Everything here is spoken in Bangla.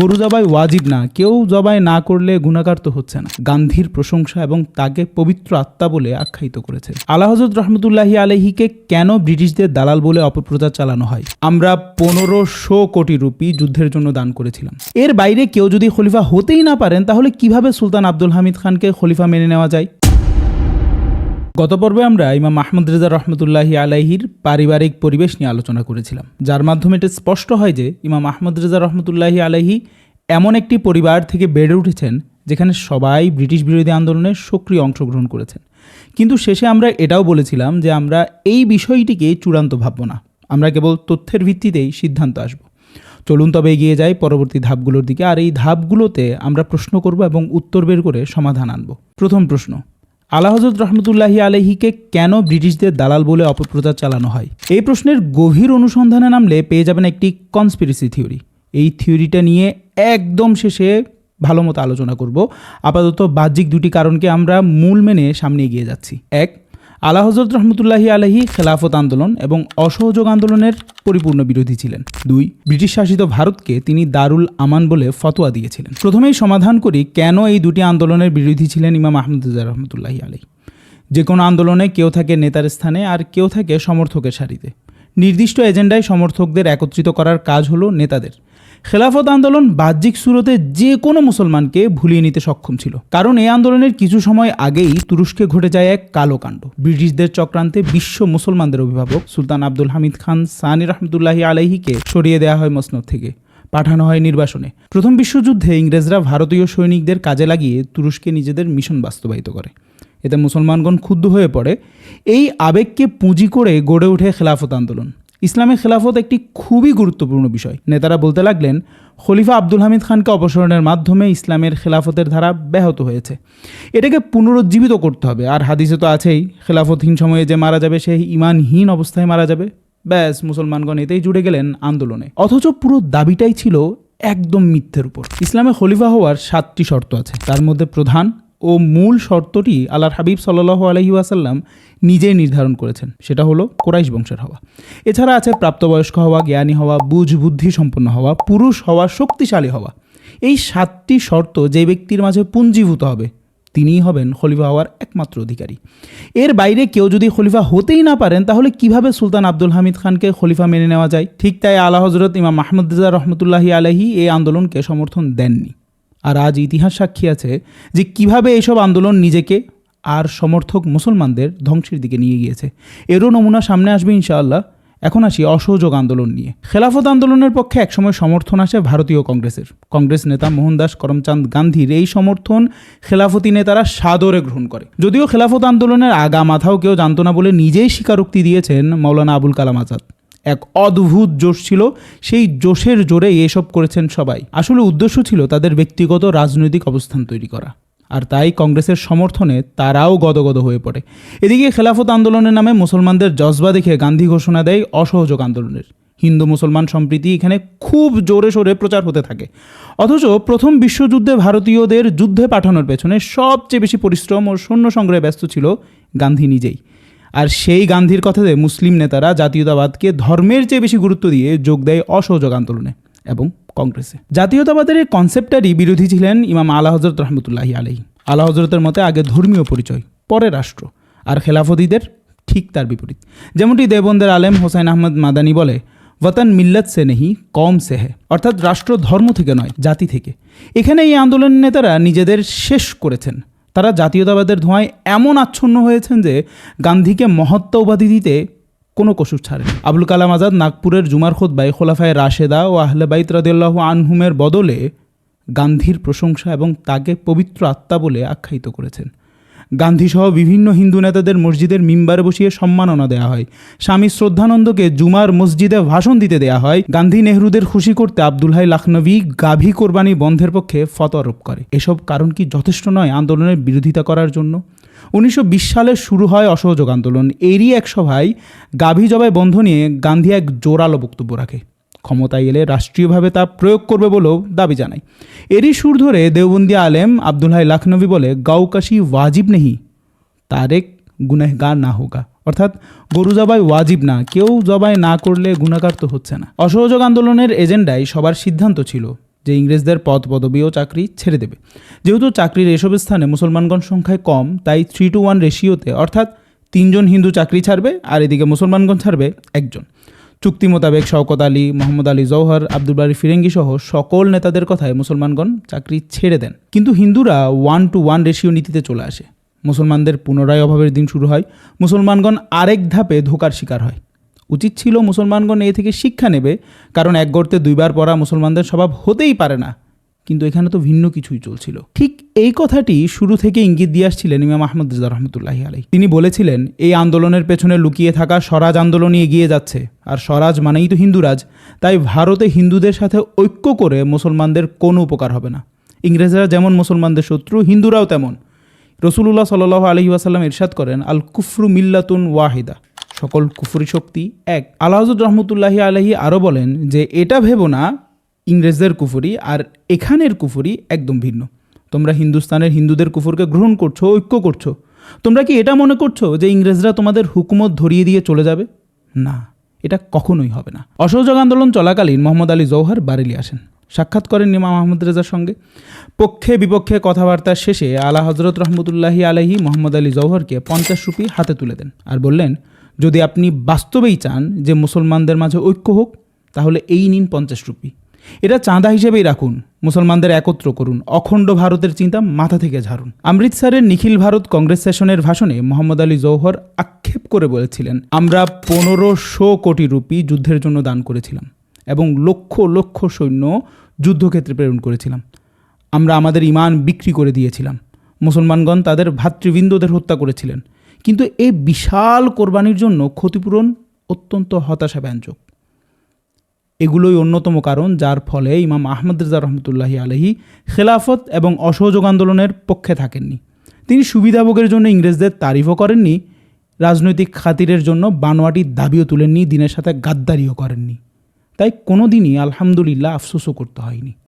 গরু জবাই ওয়াজিব না, কেউ জবাই না করলে গুণাকার তো হচ্ছে না। গান্ধীর প্রশংসা এবং তাকে পবিত্র আত্মা বলে আখ্যায়িত করেছে। আলা হজরত রহমতুল্লাহি আলহিকে কেন ব্রিটিশদের দালাল বলে অপপ্রচার চালানো হয়? আমরা পনেরোশো কোটি রুপি যুদ্ধের জন্য দান করেছিলাম। এর বাইরে কেউ যদি খলিফা হতেই না পারেন, তাহলে কীভাবে সুলতান আব্দুল হামিদ খানকে খলিফা মেনে নেওয়া যায়? গত পর্বে আমরা ইমাম মাহমুদ রেজা রহমতুল্লাহি আলাইহির পারিবারিক পরিবেশ নিয়ে আলোচনা করেছিলাম, যার মাধ্যমে এটা স্পষ্ট হয় যে ইমাম আহমদ রেজা রহমতুল্লাহি আলাইহি এমন একটি পরিবার থেকে বেড়ে উঠেছেন যেখানে সবাই ব্রিটিশ বিরোধী আন্দোলনে সক্রিয় অংশগ্রহণ করেছেন। কিন্তু শেষে আমরা এটাও বলেছিলাম যে আমরা এই বিষয়টিকে চূড়ান্ত ভাবব না। আমরা কেবল তথ্যের ভিত্তিতেই সিদ্ধান্ত আসব। চলুন তবে এগিয়ে যাই পরবর্তী ধাপগুলোর দিকে, আর এই ধাপগুলোতে আমরা প্রশ্ন করব এবং উত্তর বের করে সমাধান আনব। প্রথম প্রশ্ন আলা হজরত রহমতুল্লাহি আলহিকে কেন ব্রিটিশদের দালাল বলে অপপ্রচার চালানো হয়? এই প্রশ্নের গভীর অনুসন্ধানে নামলে পেয়ে যাবেন একটি কনস্পিরেসি থিওরি এই থিওরিটা নিয়ে একদম শেষে ভালো মতো আলোচনা করব। আপাতত বাহ্যিক দুটি কারণকে আমরা মূল মেনে সামনে এগিয়ে যাচ্ছি। এক আলা হজরত রহমতুল্লাহি আলহি খেলাফত আন্দোলন এবং অসহযোগ আন্দোলনের পরিপূর্ণ বিরোধী ছিলেন। দুই, ব্রিটিশ শাসিত ভারতকে তিনি দারুল আমান বলে ফতোয়া দিয়েছিলেন। প্রথমেই সমাধান করি কেন এই দুটি আন্দোলনের বিরোধী ছিলেন ইমাম আহমদুল্লাহ রহমতুল্লাহি আলহি যে কোনো আন্দোলনে কেউ থাকে নেতার স্থানে আর কেউ থাকে সমর্থকের সারিতে। নির্দিষ্ট এজেন্ডায় সমর্থকদের একত্রিত করার কাজ হলো নেতাদের। খেলাফত আন্দোলন বাহ্যিক সুরতে যে কোনো মুসলমানকে ভুলিয়ে নিতে সক্ষম ছিল। কারণ এই আন্দোলনের কিছু সময় আগেই তুরস্কে ঘটে যায় এক কালো কাণ্ড। ব্রিটিশদের চক্রান্তে বিশ্ব মুসলমানদের অভিভাবক সুলতান আব্দুল হামিদ খান সানি রহমতুল্লাহি আলাইহিকে সরিয়ে দেওয়া হয় মসনদ থেকে। পাঠানো হয় নির্বাসনে। প্রথম বিশ্বযুদ্ধে ইংরেজরা ভারতীয় সৈনিকদের কাজে লাগিয়ে তুরস্কে নিজেদের মিশন বাস্তবায়িত করে। এতে মুসলমানগণ ক্ষুব্ধ হয়ে পড়ে। এই আবেগকে পুঁজি করে গড়ে ওঠে খেলাফত আন্দোলন। ইসলামে খেলাফত একটি খুবই গুরুত্বপূর্ণ বিষয়। নেতারা বলতে লাগলেন, খলিফা আব্দুল হামিদ খানকে অপসারণের মাধ্যমে ইসলামের খেলাফতের ধারা ব্যাহত হয়েছে। এটাকে পুনরুজ্জীবিত করতে হবে। আর হাদিসে তো আছেই, খেলাফতহীন সময়ে যে মারা যাবে সে ইমানহীন অবস্থায় মারা যাবে। ব্যাস, মুসলমানগণ এতেই জুড়ে গেলেন আন্দোলনে। অথচ পুরো দাবিটাই ছিল একদম মিথ্যের উপর। ইসলামে খলিফা হওয়ার সাতটি শর্ত আছে। তার মধ্যে প্রধান ও মূল শর্তটি আল্লাহর হাবিব সাল্লাহ আলহি ওয়াসাল্লাম নিজেই নির্ধারণ করেছেন। সেটা হলো কোরাইশ বংশের হওয়া। এছাড়া আছে প্রাপ্তবয়স্ক হওয়া, জ্ঞানী হওয়া বুঝ বুদ্ধি সম্পন্ন হওয়া, পুরুষ হওয়া, শক্তিশালী হওয়া। এই সাতটি শর্ত যে ব্যক্তির মাঝে পুঞ্জীভূত হবে, তিনিই হবেন খলিফা হওয়ার একমাত্র অধিকারী। এর বাইরে কেউ যদি খলিফা হতেই না পারেন, তাহলে কীভাবে সুলতান আব্দুল হামিদ খানকে খলিফা মেনে নেওয়া যায়? ঠিক তাই আলা হজরত ইমাম মাহমুদ রহমতুল্লাহি আলহি এই আন্দোলনকে সমর্থন দেননি। আর আজ ইতিহাস সাক্ষী আছে যে কীভাবে এইসব আন্দোলন নিজেকে আর সমর্থক মুসলমানদের ধ্বংসের দিকে নিয়ে গিয়েছে। এরও নমুনা সামনে আসবে ইনশাআল্লাহ। এখন আসি অসহযোগ আন্দোলন নিয়ে। খেলাফত আন্দোলনের পক্ষে একসময় সমর্থন আসে ভারতীয় কংগ্রেসের। কংগ্রেস নেতা মোহনদাস করমচাঁদ গান্ধীর এই সমর্থন খেলাফতি নেতারা সাদরে গ্রহণ করে। যদিও খেলাফত আন্দোলনের আগা মাথাও কেউ জানত না বলে নিজেই স্বীকারোক্তি দিয়েছেন মৌলানা আবুল কালাম আজাদ। এক অদ্ভুত জোশ ছিল। সেই জোশের জোরে এসব করেছেন সবাই। আসলে উদ্দেশ্য ছিল তাদের ব্যক্তিগত রাজনৈতিক অবস্থান তৈরি করা। আর তাই কংগ্রেসের সমর্থনে তারাও গদগদ হয়ে পড়ে। এদিকে খেলাফত আন্দোলনের নামে মুসলমানদের জজবা দেখে গান্ধী ঘোষণা দেয় অসহযোগ আন্দোলনের। হিন্দু মুসলমান সম্প্রীতি এখানে খুব জোরে সোরে প্রচার হতে থাকে। অথচ প্রথম বিশ্বযুদ্ধে ভারতীয়দের যুদ্ধে পাঠানোর পেছনে সবচেয়ে বেশি পরিশ্রম ও সৈন্য সংগ্রহে ব্যস্ত ছিল গান্ধী নিজেই। আর সেই গান্ধীর কথাতে মুসলিম নেতারা জাতীয়তাবাদকে ধর্মের চেয়ে বেশি গুরুত্ব দিয়ে যোগ দেয় অসহযোগ আন্দোলনে এবং কংগ্রেসে। জাতীয়তাবাদের এই কনসেপ্টারই বিরোধী ছিলেন ইমাম আলা হজরত রহমতুল্লাহি আলহী আলা হজরতের মতে আগে ধর্মীয় পরিচয়, পরে রাষ্ট্র, আর খেলাফতিদের ঠিক তার বিপরীত। যেমনটি দেবন্দের আলেম হোসাইন আহমদ মাদানি বলে, ওয়াতান মিল্লত সে নেহি কম সে হে। অর্থাৎ রাষ্ট্র ধর্ম থেকে নয়, জাতি থেকে। এখানে এই আন্দোলনের নেতারা নিজেদের শেষ করেছেন। তারা জাতীয়তাবাদের ধোঁয়ায় এমন আচ্ছন্ন হয়েছেন যে গান্ধীকে মহত্ত্ব উপাধি দিতে কোনো কসুর ছাড়েন। আবুল কালাম আজাদ নাগপুরের জুমার খোদ্বায় খোলাফায় রাশেদা ও আহলে বাইত রাদিল্লাহ আনহুমের বদলে গান্ধীর প্রশংসা এবং তাকে পবিত্র আত্মা বলে আখ্যায়িত করেছেন। গান্ধীসহ বিভিন্ন হিন্দু নেতাদের মসজিদের মিম্বারে বসিয়ে সম্মাননা দেওয়া হয়। স্বামী শ্রদ্ধানন্দকে জুমার মসজিদে ভাষণ দিতে দেওয়া হয়। গান্ধী নেহরুদের খুশি করতে আব্দুল হাই লাখনবী গাভী কোরবানি বন্ধের পক্ষে ফত আরোপ করে। এসব কারণ কি যথেষ্ট নয় আন্দোলনের বিরোধিতা করার জন্য? উনিশশো বিশ সালে শুরু হয় অসহযোগ আন্দোলন। এরই এক সভায় গাভী জবাই বন্ধ নিয়ে গান্ধী এক জোরালো বক্তব্য রাখে। ক্ষমতায় এলে রাষ্ট্রীয়ভাবে তা প্রয়োগ করবে বলেও দাবি জানায়। এরই সুর ধরে দেওবন্দি আলেম আব্দুল হাই লাখনবী বলে, গাউকাশি ওয়াজিব নেহি, তারেক গুনেহগার না হোগা। অর্থাৎ, গরু জবাই ওয়াজিব না, কেউ জবাই না করলে গুণাকার তো হচ্ছে না। অসহযোগ আন্দোলনের এজেন্ডায় সবার সিদ্ধান্ত ছিল যে ইংরেজদের পদ পদবি ও চাকরি ছেড়ে দেবে। যেহেতু চাকরির এসব স্থানে মুসলমানগণ সংখ্যায় কম, তাই থ্রি টু ওয়ান রেশিওতে, অর্থাৎ তিনজন হিন্দু চাকরি ছাড়বে আর এদিকে মুসলমানগণ ছাড়বে একজন। চুক্তি মোতাবেক শওকত আলী, মোহাম্মদ আলী জৌহর আব্দুল বারি ফিরেঙ্গি সহ সকল নেতাদের কথায় মুসলমানগণ চাকরি ছেড়ে দেন। কিন্তু হিন্দুরা ওয়ান টু ওয়ান রেশিও নীতিতে চলে আসে। মুসলমানদের পুনরায় অভাবের দিন শুরু হয়। মুসলমানগণ আরেক ধাপে ধোকার শিকার হয়। উচিত ছিল মুসলমানগণ এ থেকে শিক্ষা নেবে, কারণ এক গর্তে দুইবার পড়া মুসলমানদের স্বভাব হতেই পারে না। কিন্তু এখানে তো ভিন্ন কিছুই চলছিল। ঠিক এই কথাটি শুরু থেকে ইঙ্গিত দিয়ে আসছিলেন ইমাম আহমদ রেজা রহমতুল্লাহি আলাই তিনি বলেছিলেন, এই আন্দোলনের পেছনে লুকিয়ে থাকা স্বরাজ আন্দোলনই এগিয়ে যাচ্ছে। আর স্বরাজ মানেই তো হিন্দুরাজ তাই ভারতে হিন্দুদের সাথে ঐক্য করে মুসলমানদের কোনো উপকার হবে না। ইংরেজরা যেমন মুসলমানদের শত্রু, হিন্দুরাও তেমন। রসুলুল্লাহ সাল আলহি আসাল্লাম ইরশাদ করেন, আল কুফরু মিল্লাতুন ওয়াহিদা। সকল কুফরি শক্তি এক। আল্লাহজুদ রহমতুল্লাহি আলহি আরও বলেন যে, এটা ভেবো না, ইংরেজদের কুফুরি আর এখানের কুফুরি একদম ভিন্ন। তোমরা হিন্দুস্তানের হিন্দুদের কুফুরকে গ্রহণ করছ, ঐক্য করছ। তোমরা কি এটা মনে করছ যে ইংরেজরা তোমাদের হুকুমত ধরিয়ে দিয়ে চলে যাবে? না, এটা কখনোই হবে না। অসহযোগ আন্দোলন চলাকালীন মোহাম্মদ আলী জৌহার বারেলি আসেন। সাক্ষাৎ করেন ইমাম আহমদ রেজার সঙ্গে। পক্ষে বিপক্ষে কথাবার্তার শেষে আলা হজরত রহমতুল্লাহি আলহি মোহাম্মদ আলী জৌহরকে পঞ্চাশ রুপি হাতে তুলে দেন আর বললেন, যদি আপনি বাস্তবেই চান যে মুসলমানদের মাঝে ঐক্য হোক, তাহলে এই নিন পঞ্চাশ রুপি। এটা চাঁদা হিসেবেই রাখুন, মুসলমানদের একত্র করুন, অখণ্ড ভারতের চিন্তা মাথা থেকে ঝাড়ুন। অমৃতসরের নিখিল ভারত কংগ্রেস সেশনের ভাষণে মোহাম্মদ আলী জৌহর আক্ষেপ করে বলেছিলেন, আমরা পনেরোশো কোটি রুপি যুদ্ধের জন্য দান করেছিলাম এবং লক্ষ লক্ষ সৈন্য যুদ্ধক্ষেত্রে প্রেরণ করেছিলাম। আমরা আমাদের ইমান বিক্রি করে দিয়েছিলাম। মুসলমানগণ তাদের ভাতৃবৃন্দদের হত্যা করেছিলেন। কিন্তু এই বিশাল কোরবানির জন্য ক্ষতিপূরণ অত্যন্ত হতাশাব্যঞ্জক। এগুলোই অন্যতম কারণ, যার ফলে ইমাম আহমদ রেজা রহমতুল্লাহি আলহি খেলাফত এবং অসহযোগ আন্দোলনের পক্ষে থাকেননি। তিনি সুবিধাভোগের জন্য ইংরেজদের তারিফও করেননি, রাজনৈতিক খাতিরের জন্য বানোয়াটির দাবিও তুলেননি, দিনের সাথে গাদ্দারিও করেননি। তাই কোনো দিনই আলহামদুলিল্লাহ আফসোসও করতে হয়নি।